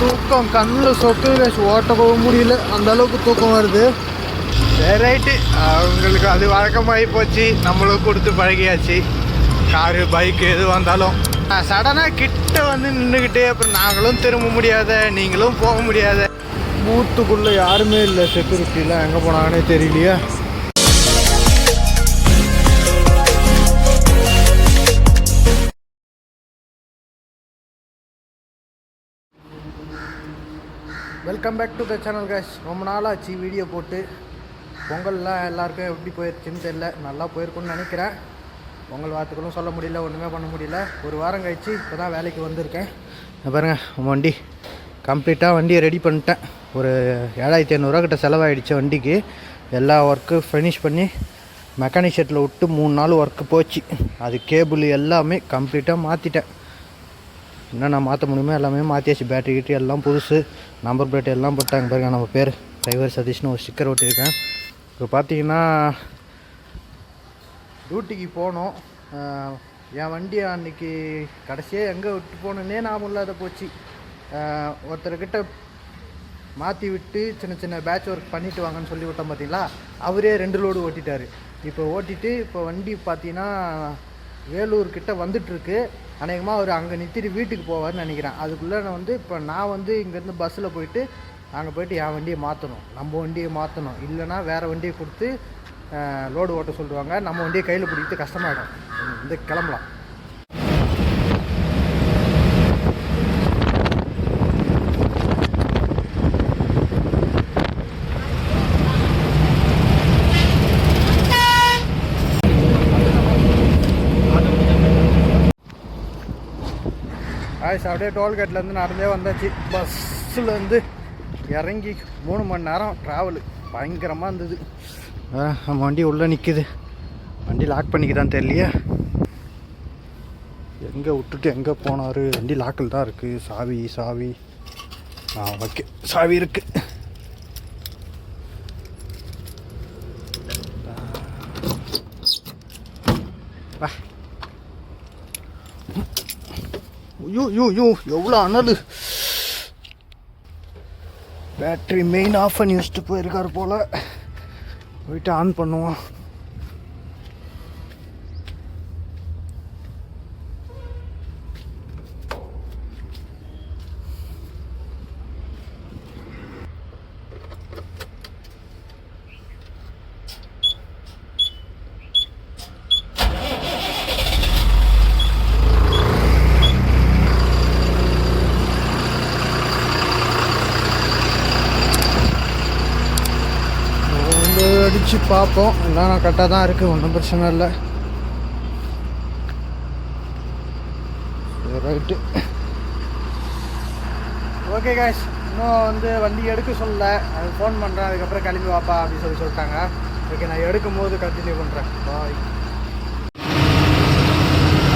தூக்கம் கண்ணில் சொத்து ஓட்ட போக முடியல. அந்த அளவுக்கு தூக்கம் வருது. சரி ரைட்டு அவங்களுக்கு அது வழக்கமாகி போச்சு. நம்மளும் கொடுத்து பழகியாச்சு. காரு பைக்கு எது வந்தாலும். சடனாக கிட்ட வந்து நின்றுக்கிட்டு அப்புறம் நாங்களும் திரும்ப முடியாத நீங்களும் போக முடியாத. பூத்துக்குள்ளே யாருமே இல்லை. செக்யூரிட்டியில் எங்கே போனாங்கன்னே தெரியலையா. Welcome back to the channel cash ரொம்ப நாளாச்சு வீடியோ போட்டு. பொங்கல்லாம் எல்லாருக்கும் எப்படி போயிருச்சுன்னு தெரில நல்லா போயிருக்குன்னு நினைக்கிறேன். பொங்கல் வார்த்தைகளும் சொல்ல முடியல ஒன்றுமே பண்ண முடியல. ஒரு வாரம் கழிச்சு இப்போ தான் வேலைக்கு வந்திருக்கேன். பாருங்கள் வண்டி. கம்ப்ளீட்டாக வண்டியை ரெடி பண்ணிட்டேன். ஒரு ஏழாயிரத்தி ஐநூறுரூவா கிட்ட செலவாயிடுச்சு வண்டிக்கு. எல்லா ஒர்க்கு ஃபினிஷ் பண்ணி மெக்கானிக் ஷெட்டில் விட்டு மூணு நாள் ஒர்க்கு போச்சு. அது கேபிள் எல்லாமே கம்ப்ளீட்டாக மாற்றிட்டேன் என்னென்ன மாற்ற முடியுமோ எல்லாமே மாற்றியாச்சு பேட்டரி கிட்டரி எல்லாம் புதுசு. நம்பர் பிளேட் எல்லாம் போட்டாங்க பாருங்க நம்ம பேர். டிரைவர் சதீஷ்னு ஒரு ஸ்டிக்கர் ஒட்டியிருக்கேன். இப்போ பார்த்தீங்கன்னா டியூட்டிக்கு போனோம். என் வண்டியை அன்னைக்கு கடைசியாக எங்கே விட்டு போனேன்னே நான் இல்லாத போச்சு. ஒருத்தர்கிட்ட மாற்றி விட்டு சின்ன சின்ன பேட்ச் ஒர்க் பண்ணிட்டு வாங்கன்னு சொல்லி விட்டோம் பார்த்தீங்களா அவரே ரெண்டு லோடு ஓட்டிட்டார். இப்போ ஓட்டிட்டு இப்போ வண்டி பார்த்தீங்கன்னா வேலூர் கிட்ட வந்துட்டுருக்கு. அநேகமாக அவர் அங்கே நிறுத்திட்டு வீட்டுக்கு போவார்னு நினைக்கிறேன். அதுக்குள்ளே நான் வந்து இப்போ நான் வந்து இங்கேருந்து பஸ்ஸில் போயிட்டு அங்கே போயிட்டு என் வண்டியை மாற்றணும் நம்ம வண்டியை மாற்றணும் இல்லைன்னா வேறு வண்டியை கொடுத்து லோடு ஓட்ட சொல்லுவாங்க. நம்ம வண்டியை கையில் பிடிக்கிட்டு கஷ்டமாயிடும். வந்து கிளம்பலாம். காய்ஸ் அப்படியே டோல்கேட்லேருந்து நடந்தே வந்தாச்சு. பஸ்ஸுலேருந்து இறங்கி மூணு மணி நேரம் ட்ராவலு பயங்கரமாக இருந்தது. நம்ம வண்டி உள்ளே நிற்குது வண்டி லாக் பண்ணிக்கிதான் தெரியலையே. எங்கே விட்டுட்டு எங்கே போனார்? வண்டி லாக்கில் தான் இருக்குது சாவி சாவி. ஆ ஓகே. சாவி இருக்குது ஐயோ ஐயோ யோ எவ்வளோ அனல். பேட்ரி மெயின் ஆஃப் பண்ணி வச்சுட்டு போயிருக்காரு போல். போயிட்டு ஆன் பண்ணுவோம் வந்து அடித்து பார்ப்போம். எல்லாம் கரெக்டாக தான் இருக்குது ஒன்றும் பிரச்சனை இல்லை. ரைட்டு ஓகே காய்ஸ் இன்னும் வந்து வண்டி எடுக்க சொல்லல. அது ஃபோன் பண்ணுறேன் அதுக்கப்புறம் கிளம்பி வாப்பா அப்படின்னு சொல்லி சொல்லிட்டாங்க. ஓகே நான் எடுக்கும் போது கண்டினியூ பண்ணுறேன் பாய்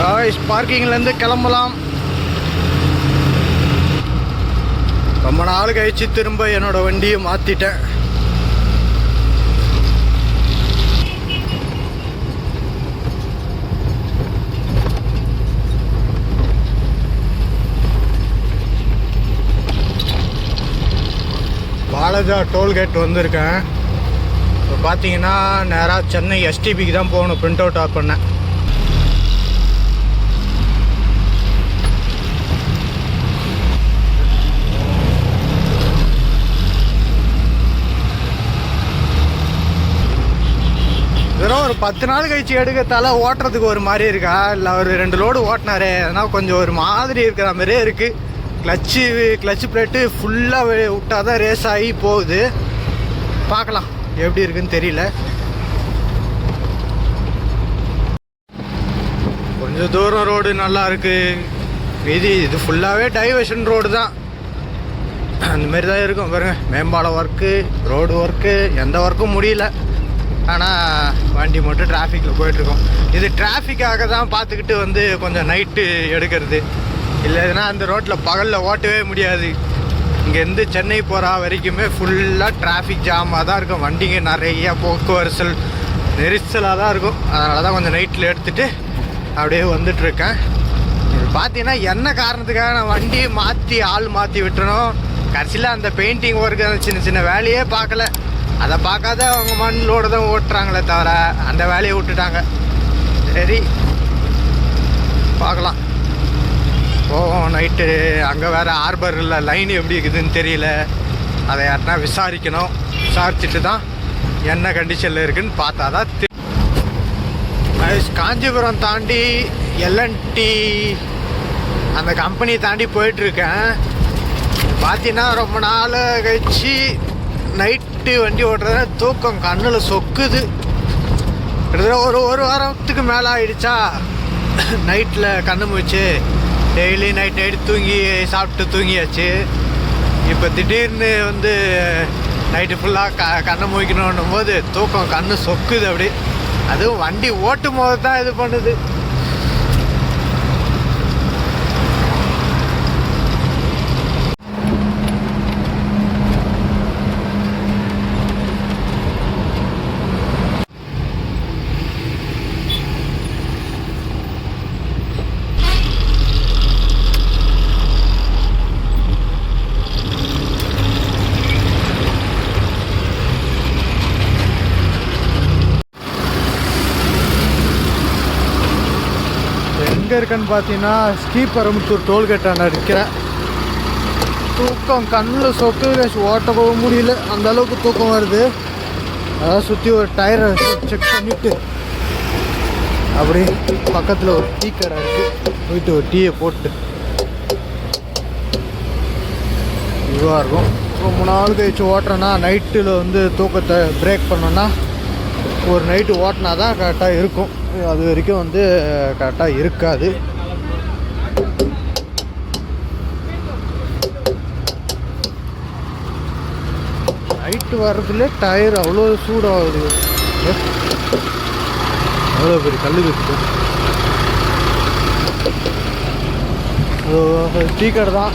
காய்ஸ் பார்க்கிங்லேருந்து கிளம்பலாம். ரொம்ப நாள் கழித்து திரும்ப என்னோடய வண்டியை மாற்றிட்டேன் ராஜா டோல்கேட் வந்திருக்கேன். இப்போ பார்த்தீங்கன்னா நேராக சென்னை எஸ்டிபிக்கு தான் போகணும். பிரிண்ட் அவுட் ஆஃப் பண்ணேன். வெறும் ஒரு பத்து நாள் கழிச்சு எடுக்கத்தால ஓட்டுறதுக்கு ஒரு மாதிரி இருக்கா? இல்லை ஒரு ரெண்டு லோடு ஓட்டினாரே. அதனால் கொஞ்சம் ஒரு மாதிரி இருக்கிற மாதிரியே இருக்குது கிளச்சு கிளச்சு பிளேட்டு ஃபுல்லாக விட்டால் தான் ரேஸ் ஆகி போகுது. பார்க்கலாம் எப்படி இருக்குன்னு தெரியல. கொஞ்சம் தூரம் ரோடு நல்லா இருக்கு. இது இது ஃபுல்லாகவே டைவர்ஷன் ரோடு தான். அந்த மாதிரி தான் இருக்கும். பாருங்கள் மேம்பாலம் ஒர்க்கு ரோடு ஒர்க்கு எந்த ஒர்க்கும் முடியல. ஆனால் வண்டி மட்டும் டிராஃபிக்கில் போயிட்டுருக்கோம் இது டிராஃபிக்காக தான் பார்த்துக்கிட்டு வந்து கொஞ்சம் நைட்டு எடுக்கிறது. இல்லைன்னா அந்த ரோட்டில் பகலில் ஓட்டவே முடியாது. இங்கேருந்து சென்னை போகிற வரைக்குமே ஃபுல்லாக டிராஃபிக் ஜாமாக தான் இருக்கும். வண்டிங்க நிறைய போக்குவரசல் நெரிசலாக தான் இருக்கும். அதனால தான் கொஞ்சம் நைட்டில் எடுத்துகிட்டு அப்படியே வந்துட்டுருக்கேன். இது பார்த்தீங்கன்னா என்ன காரணத்துக்காக நான் வண்டியை மாற்றி ஆள் மாற்றி விட்டுறணும் கடைசியில் அந்த பெயிண்டிங் ஒர்க்கு அந்த சின்ன சின்ன வேலையே பார்க்கல. அதை பார்க்காத அவங்க மண்ணோட தான் ஓட்டுறாங்களே தவிர அந்த வேலையை விட்டுட்டாங்க. சரி பார்க்கலாம். போவோம் நைட்டு அங்கே வேறு ஹார்பரில் லைன் எப்படி இருக்குதுன்னு தெரியல. அதை யாருன்னா விசாரிக்கணும். விசாரிச்சுட்டு தான் என்ன கண்டிஷனில் இருக்குன்னு பார்த்தா தான் தெரியும் காஞ்சிபுரம் தாண்டி எல்என்டி அந்த கம்பெனி தாண்டி போயிட்டுருக்கேன். பார்த்தீங்கன்னா ரொம்ப நாள் கழிச்சு நைட்டு வண்டி ஓட்டுறத தூக்கம் கண்ணில் சொக்குது. கிட்டத்தட்ட ஒரு ஒரு வாரத்துக்கு மேலே ஆயிடுச்சா? நைட்டில் கண்ணு முழிச்சு டெய்லி நைட் நைட் தூங்கி சாப்பிட்டு தூங்கியாச்சு. இப்போ திடீர்னு வந்து நைட்டு ஃபுல்லாக க கண்ணை முழிக்கணுன்னும் போது தூக்கம் கண்ணு சொக்குது அப்படி. அதுவும் வண்டி ஓட்டும் போது தான் இது பண்ணுது. எங்கே இருக்கேன்னு பார்த்தீங்கன்னா ஸ்ரீபெரும்புத்தூர் நான் இருக்கிறேன் தூக்கம் கண்ணில் சொக்கு guys. ஓட்ட போக முடியல. அந்த அளவுக்கு தூக்கம் வருது. அதான் சுற்றி ஒரு டயரை செக் பண்ணிவிட்டு அப்படி பக்கத்தில் ஒரு டீ கடை இருக்குது போயிட்டு ஒரு டீயை போட்டு இதுவாக இருக்கும். ரொம்ப நாள் கழிச்சு ஓட்டுறேன்னா நைட்டில் வந்து தூக்கத்தை பிரேக் பண்ணோன்னா ஒரு நைட்டு ஓட்டினா தான் கரெக்டாக இருக்கும். அது வரைக்கும் வந்து கரெக்டாக இருக்காது. நைட்டு வர்றதுல டயர் அவ்வளோ சூடாகுது. அவ்வளோ பெரிய கல் இருக்குது டீ கடை தான்.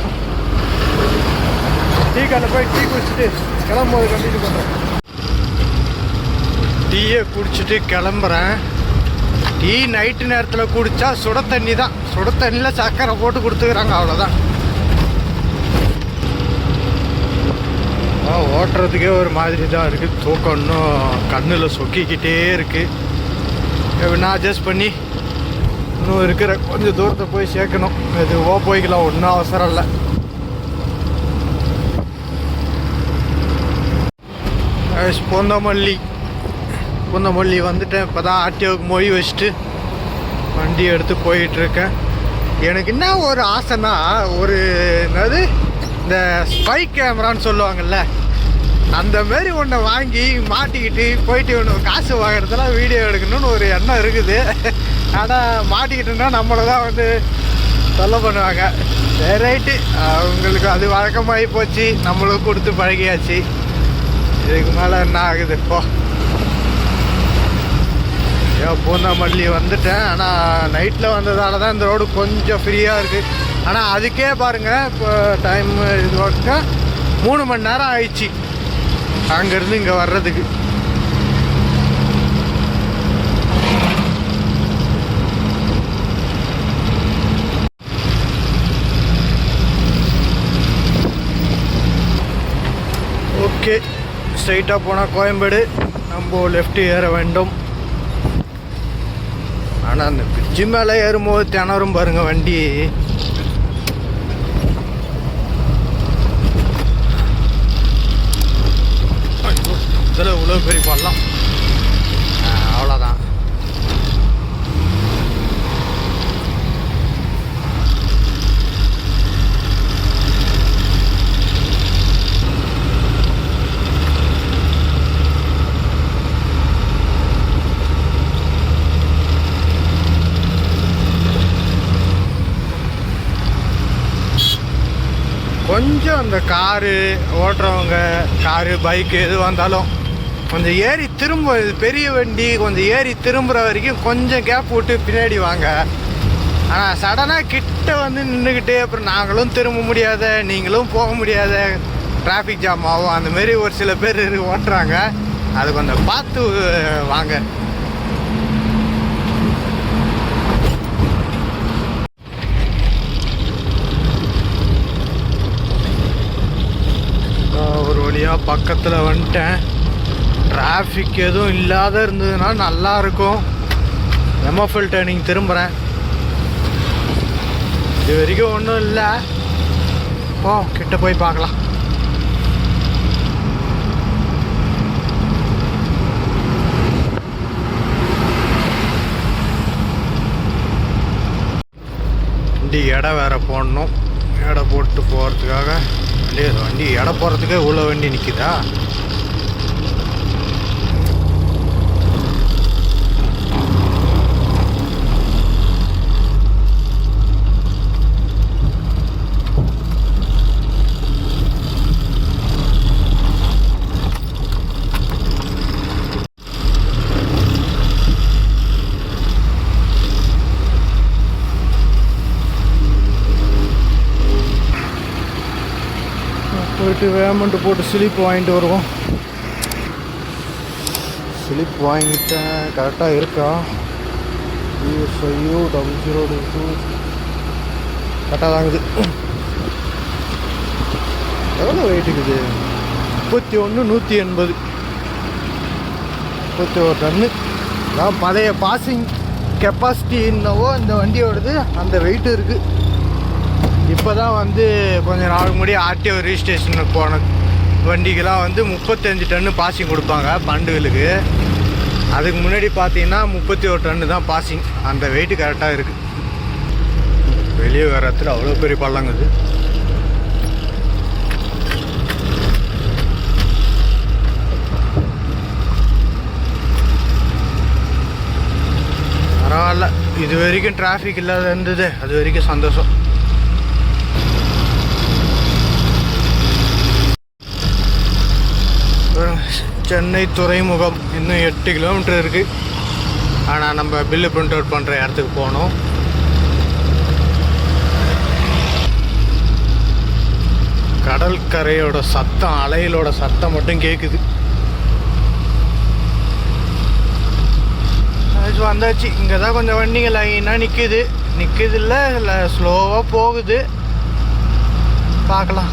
டீ கடையில் போய் டீ குடிச்சிட்டு கிளம்பும்போது கண்டினியூ பண்ணுறேன் டீயை குடிச்சிட்டு கிளம்புறேன். டீ நைட்டு நேரத்தில் குடித்தா சுட தண்ணி தான். சுட தண்ணியில் சக்கரை போட்டு கொடுத்துக்கிறாங்க அவ்வளோதான் ஓட்டுறதுக்கே ஒரு மாதிரி தான் இருக்குது தூக்கம் இன்னும் கண்ணில் சொக்கிக்கிட்டே இருக்குது நான் அட்ஜஸ்ட் பண்ணி இன்னும் இருக்கிற கொஞ்சம் தூரத்தை போய் சேர்க்கணும். இது ஓ போய்க்கலாம் ஒன்றும் அவசரம் இல்லை. பொந்தமல்லி குந்தமல்லி வந்துட்டேன். இப்போ தான் ஆர்டிஓக்கு மொழி வச்சுட்டு வண்டி எடுத்து போயிட்டுருக்கேன். எனக்கு என்ன ஒரு ஆசைன்னா ஒரு என்னது இந்த ஸ்பை கேமரான்னு சொல்லுவாங்கல்ல அந்த மாதிரி ஒன்றை வாங்கி மாட்டிக்கிட்டு போயிட்டு ஒன்று காசு வாங்குறதெல்லாம் வீடியோ எடுக்கணும்னு ஒரு எண்ணம் இருக்குது. ஆனால் மாட்டிக்கிட்டோம்னா நம்மளை தான் வந்து தொல்லை பண்ணுவாங்க. சரி ரைட்டு. அவங்களுக்கு அது வழக்கமாகி போச்சு. நம்மளும் கொடுத்து பழகியாச்சு. இதுக்கு மேலே என்ன ஆகுது? இப்போ ஐயோ பூந்தாமல்லி வந்துட்டேன். ஆனால் நைட்டில் வந்ததால தான் இந்த ரோடு கொஞ்சம் ஃப்ரீயாக இருக்குது ஆனால் அதுக்கே பாருங்கள் இப்போ டைம் இது வரைக்கும் மூணு மணி நேரம் ஆயிடுச்சு. அங்கேருந்து இங்கே வர்றதுக்கு. ஓகே ஸ்ட்ரைட்டாக போனால் கோயம்பேடு. நம்ம லெஃப்ட் ஏற வேண்டும். ஆனால் அந்த பிரிட்ஜு மேலே ஏறும்போது திணறும் பாருங்க வண்டி. இதில் இவ்வளோ பெரிய பண்ணலாம் ஆ, அவ்வளோதான் கொஞ்சம் அந்த காரு ஓட்டுறவங்க காரு பைக்கு எது வந்தாலும் கொஞ்சம் ஏறி திரும்ப இது பெரிய வண்டி கொஞ்சம் ஏறி திரும்புகிற வரைக்கும் கொஞ்சம் கேப் விட்டு பின்னாடி வாங்க. ஆனால் சடனாக கிட்ட வந்து நின்றுக்கிட்டு அப்புறம் நாங்களும் திரும்ப முடியாத நீங்களும் போக முடியாத டிராஃபிக் ஜாம் ஆகும். அந்தமாரி ஒரு சில பேர் ஓட்டுறாங்க. அது கொஞ்சம் பார்த்து வாங்க. பக்கத்தில் வந்துட்டேன். டிராஃபிக் எதுவும் இல்லாத இருந்ததுன்னா நல்லா இருக்கும். எம்எஃப்எல் டேர்னிங் திரும்புகிறேன் இது வரைக்கும் ஒன்றும் இல்லை. போ கிட்ட போய் பார்க்கலாம். வண்டி எடை வேற போடணும். எடை போட்டு போகிறதுக்காக வண்டி இடம் எடை போகிறதுக்கே உள்ள வண்டி நிற்கிதா போயிட்டு வேமெண்ட்டு போட்டு ஸ்லிப் வாங்கிட்டு வருவோம். ஸ்லிப் வாங்கிட்டேன். கரெக்டாக இருக்கா? யூஎஸ்ஐயூ டபுள் ஜீரோ டூ கரெக்டாக தாங்குது எவ்வளோ வெயிட் இருக்குது. முப்பத்தி ஒன்று நூற்றி எண்பது. முப்பத்தி ஒரு டன்னு பழைய பாசிங் கெப்பாசிட்டி என்னவோ இந்த வண்டியோடது அந்த வெயிட்டு இருக்குது இப்போ தான் வந்து கொஞ்சம் நாள் முன்னாடி ஆர்டிஓ ரிஜிஸ்ட்ரேஷனுக்கு போன வண்டிக்கெலாம் வந்து முப்பத்தஞ்சு டன்னு பாசிங் கொடுப்பாங்க பண்டுகளுக்கு. அதுக்கு முன்னாடி பார்த்தீங்கன்னா முப்பத்தி ஒரு டன்னு தான் பாசிங் அந்த வெயிட்டு கரெக்டாக இருக்குது வெளியே வர இடத்துல அவ்வளோ பெரிய பள்ளங்குது பரவாயில்ல. இது வரைக்கும் டிராஃபிக் இல்லாத இருந்தது. அது வரைக்கும் சந்தோஷம். சென்னை துறைமுகம் இன்னும் எட்டு கிலோமீட்டர் இருக்குது ஆனால் நம்ம பில்லு பிரிண்ட் அவுட் பண்ணுற இடத்துக்கு போகணும். கடற்கரையோட சத்தம் அலையிலோட சத்தம் மட்டும் கேட்குது வந்தாச்சு. இங்கே தான் கொஞ்சம் வண்டிங்க லைனாக நிற்குது நிற்குது இல்லை ஸ்லோவாக போகுது. பார்க்கலாம்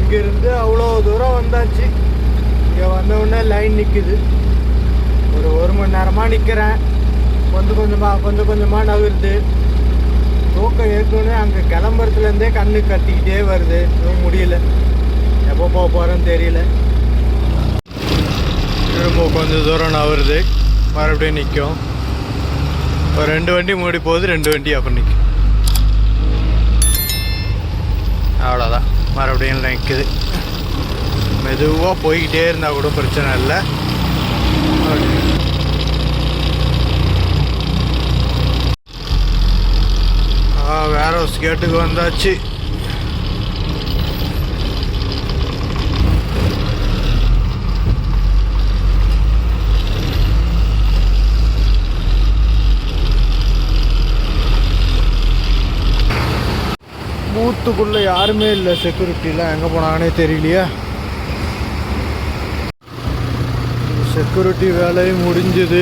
இங்கேருந்து அவ்வளோ தூரம் வந்தாச்சு. இங்கே வந்தவுடனே லைன் நிற்குது ஒரு ஒரு மணி நேரமாக நிற்கிறேன் கொஞ்சம் கொஞ்சமாக கொஞ்சம் கொஞ்சமாக நகருது. தூக்கம் ஏற்கனவே அங்கே கிளம்புறதுலேருந்தே கண்ணு கட்டிக்கிட்டே வருது. இன்னும் முடியல. எப்போ போக போகிறேன்னு தெரியல. திரும்ப கொஞ்சம் தூரம் நகருது. மறுபடியும் நிற்கும் ஒரு ரெண்டு வண்டி மூடி போகுது ரெண்டு வண்டி அப்புறம் நிற்கும் அவ்வளோதான் மறுபடியும் நிற்குது மெதுவாக போய்கிட்டே இருந்தால் கூட பிரச்சனை இல்லை. வேற ஒரு ஸ்கேட்டுக்கு வந்தாச்சு. பூத்துக்குள்ளே யாருமே இல்லை செக்யூரிட்டிலாம் எங்கே போனாங்கன்னே தெரியலையே. செக்யூரிட்டி வேலையும் முடிஞ்சது.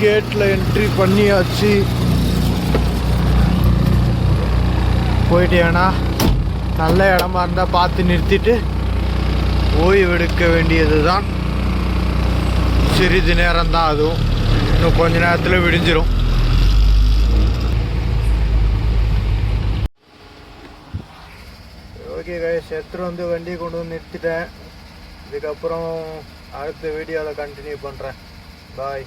கேட்டில் என்ட்ரி பண்ணியாச்சு. போயிட்டேனா? நல்ல இடமா இருந்தால் பார்த்து நிறுத்திட்டு ஓய்வெடுக்க வேண்டியது தான் சிறிது நேரம் தான் அதுவும். இன்னும் கொஞ்ச நேரத்தில் விடிஞ்சிரும். ஓகே கைஸ் எடுத்துகிட்டு வந்து வண்டியை கொண்டு வந்து நிறுத்திட்டேன். இதுக்கப்புறம் அடுத்த வீடியோவில் கண்டினியூ பண்ணுறேன் பாய்